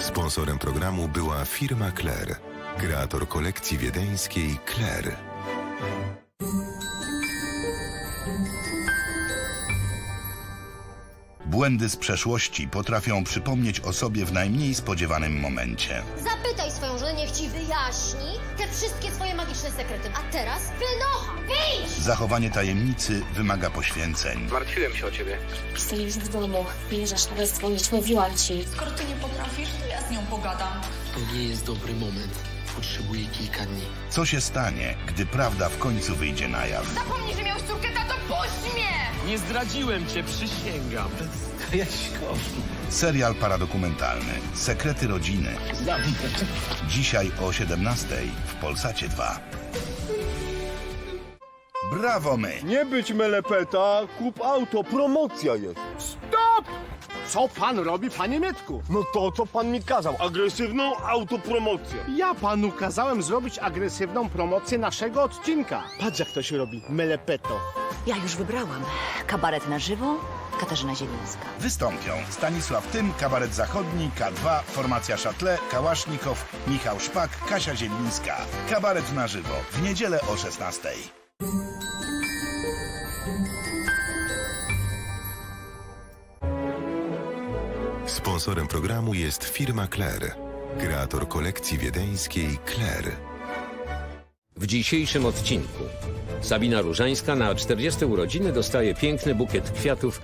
Sponsorem programu była firma Claire, kreator kolekcji wiedeńskiej Claire. Błędy z przeszłości potrafią przypomnieć o sobie w najmniej spodziewanym momencie. Zapytaj swoją żonę, niech ci wyjaśni te wszystkie swoje magiczne sekrety. A teraz! Zachowanie tajemnicy wymaga poświęceń. Martwiłem się o ciebie. Już w domu. Bierzesz nawet dzwonić, mówiłam ci. Skoro ty nie potrafisz, to ja z nią pogadam. To nie jest dobry moment. Potrzebuję kilka dni. Co się stanie, gdy prawda w końcu wyjdzie na jaw? Zapomnij, że miałeś córkę, tato, puść mnie! Nie zdradziłem cię, przysięgam. Jaśko. Serial paradokumentalny Sekrety rodziny. Dzisiaj o 17 w Polsacie 2. Brawo my! Nie być melepeta, kup auto, promocja jest. Stop! Co pan robi, panie Mietku? No to, co pan mi kazał, agresywną autopromocję. Ja panu kazałem zrobić agresywną promocję naszego odcinka. Patrz jak to się robi, melepeto. Ja już wybrałam. Kabaret na żywo, Katarzyna Zielińska. Wystąpią Stanisław Tym, Kabaret Zachodni, K2, Formacja Szatle, Kałasznikow, Michał Szpak, Kasia Zielińska. Kabaret na żywo w niedzielę o 16. Sponsorem programu jest firma Claire, kreator kolekcji wiedeńskiej Claire. W dzisiejszym odcinku Sabina Różańska na 40 urodziny dostaje piękny bukiet kwiatów